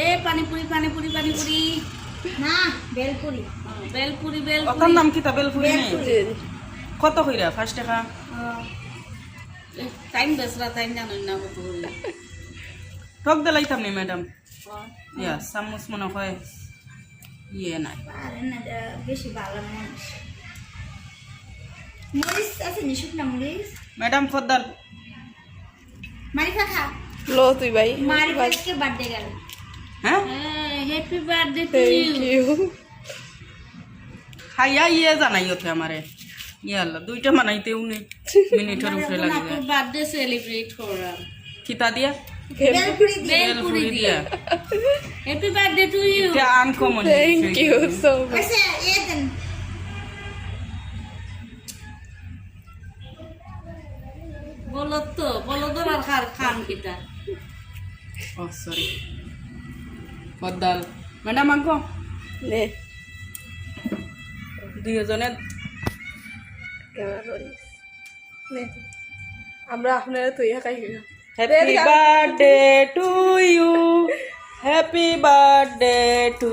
এ পানিপুরি পানিপুরি পানিপুরি। না বেলপুরি। ও, বেলপুরি ওটার নাম কি তা? বেলপুরি নেই? কত কইরা পাঁচ টাকা? টাইম বেসরা টাইম জানো না কত করে ঠক দিলাইতাম নি ম্যাডাম? ও, ইয়া চামচ মনে হয় ইয়ে নাই। বেশি ভালো মানুষ। মরিচ আছে নি শুকনা মরিচ? ম্যাডাম ফদ্দাল মারিফা খা। লো তুই ভাই। মারিফা আজকে বার্থডে গেল। হ্যাঁ? Happy birthday to you you খাইয়া ইয়ে জানাই ওঠে আমারে। ইয়ে আল্লাহ দুইটা বানাইতেও নেই মিনিটের উপরে লাগে বার্থডে সেলিব্রেট করা খিতা দিয়া? হ্যাপি বার্থডে টু ইউ এটা uncommon thank you so much আচ্ছা এ দেন। বলো তো বলো তো আর খান কিটা ও সরি ফদ্দাল ম্যাডাম আঙ্কো? নে। দুইজনে ক্যামেরা করিস? নে। আমরা আপনারা তুই গেলাম। Happy birthday to you happy birthday to